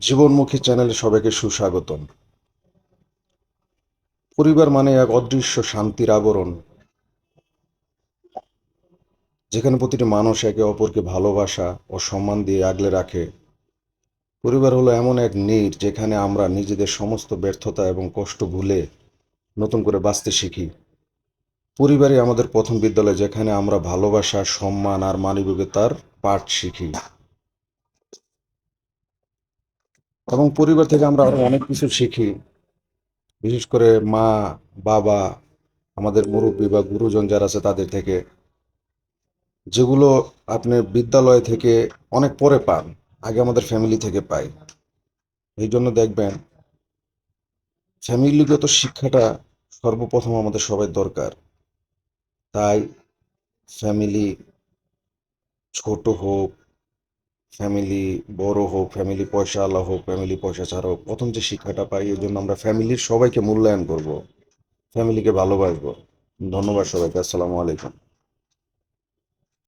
জীবনমুখী চ্যানেলে সবাইকে সুস্বাগতম। পরিবার মানে এক অদৃশ্য শান্তির আবরণ, যেখানে প্রতিটি মানুষ একে অপরকে ভালোবাসা ও সম্মান দিয়ে আগলে রাখে। পরিবার হলো এমন এক নীড় যেখানে আমরা নিজেদের সমস্ত ব্যর্থতা এবং কষ্ট ভুলে নতুন করে বাঁচতে শিখি। পরিবারই আমাদের প্রথম বিদ্যালয় যেখানে আমরা ভালোবাসা, সম্মান আর মানবিকতার পাঠ শিখি। এবং পরিবার থেকে আমরা আরও অনেক কিছু শিখি। বিশেষ করে মা, বাবা, আমাদের মুরব্বী বা গুরুজন যারা আছে তাদের থেকে, যেগুলো আপনি বিদ্যালয় থেকে অনেক পরে পান, আগে আমাদের ফ্যামিলি থেকে পাই। এই জন্য দেখবেন ফ্যামিলিগত শিক্ষাটা সর্বপ্রথম আমাদের সবাই দরকার। তাই ফ্যামিলি ছোট হোক ফ্যামিলি বড় হোক ফ্যামিলি পয়সা আলা হোক ফ্যামিলি পয়সা ছাড়া হোক, প্রথম যে শিক্ষাটা পাই এই জন্য আমরা ফ্যামিলির সবাইকে মূল্যায়ন করব ফ্যামিলিকে ভালোবাসবো। ধন্যবাদ সবাইকে, আসসালামু আলাইকুম।